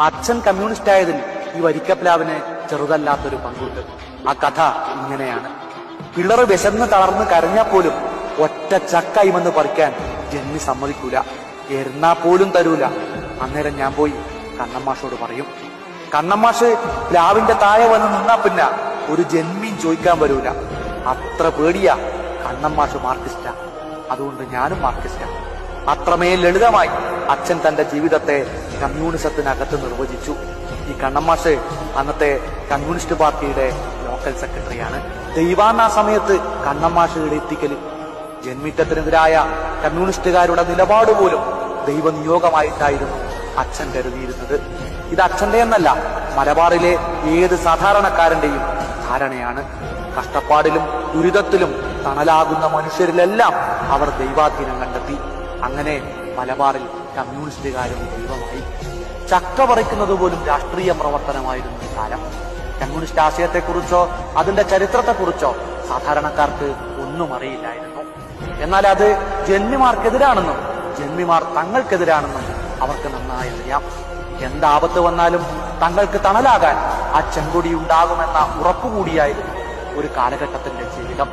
അച്ഛൻ കമ്മ്യൂണിസ്റ്റ് ആയതിൽ ഈ വരിക്കപ്ലാവിന് ചെറുതല്ലാത്തൊരു പങ്കുണ്ട്. ആ കഥ ഇങ്ങനെയാണ്. പിള്ളർ വിശന്ന് തളർന്ന് കരഞ്ഞാൽ പോലും ഒറ്റ ചക്കൈമെന്ന് പറിക്കാൻ ജന്മി സമ്മതിക്കൂല. എരുന്നാ പോലും തരൂല. അന്നേരം ഞാൻ പോയി കണ്ണമ്മാഷോട് പറയും. കണ്ണമ്മാഷ് പ്ലാവിന്റെ താഴെ വന്ന് നിന്നാ പിന്നെ ഒരു ജന്മിയും ചോദിക്കാൻ വരൂല. അത്ര പേടിയാ കണ്ണമ്മാഷ് മാർക്കിസ്റ്റാ അതുകൊണ്ട് ഞാനും മാർക്കിസ്റ്റാ അത്രമേൽ ലളിതമായി അച്ഛൻ തന്റെ ജീവിതത്തെ കമ്മ്യൂണിസത്തിനകത്ത് നിർവചിച്ചു. ഈ കണ്ണമ്മാഷ് അന്നത്തെ കമ്മ്യൂണിസ്റ്റ് പാർട്ടിയുടെ ലോക്കൽ സെക്രട്ടറിയാണ്. ദൈവാന്ന സമയത്ത് കണ്ണമ്മാഷയുടെ എഴുത്തിക്കൽ ജന്മിത്തത്തിനെതിരായ കമ്മ്യൂണിസ്റ്റുകാരുടെ നിലപാട് പോലും ദൈവനിയോഗമായിട്ടായിരുന്നു അച്ഛൻ കരുതിയിരുന്നത്. ഇത് അച്ഛന്റെ എന്നല്ല മലബാറിലെ ഏത് സാധാരണക്കാരന്റെയും ധാരണയാണ്. കഷ്ടപ്പാടിലും ദുരിതത്തിലും തണലാകുന്ന മനുഷ്യരിലെല്ലാം അവർ ദൈവാധീനം കണ്ടെത്തി. അങ്ങനെ മലബാറിൽ കമ്മ്യൂണിസ്റ്റുകാരും ദൈവമായി. ചക്ക പറിക്കുന്നത് പോലും രാഷ്ട്രീയ പ്രവർത്തനമായിരുന്നു കാലം. കമ്മ്യൂണിസ്റ്റ് ആശയത്തെക്കുറിച്ചോ അതിന്റെ ചരിത്രത്തെക്കുറിച്ചോ സാധാരണക്കാർക്ക് ഒന്നും അറിയില്ലായിരുന്നു. എന്നാൽ അത് ജന്മിമാർക്കെതിരാണെന്നും ജന്മിമാർ തങ്ങൾക്കെതിരാണെന്നും അവർക്ക് നന്നായി അറിയാം. എന്താപത്ത് വന്നാലും തങ്ങൾക്ക് തണലാകാൻ ആ ചെങ്കൊടി ഉണ്ടാകുമെന്ന ഉറപ്പുകൂടിയായിരുന്നു ഒരു കാലഘട്ടത്തിന്റെ ജീവിതം.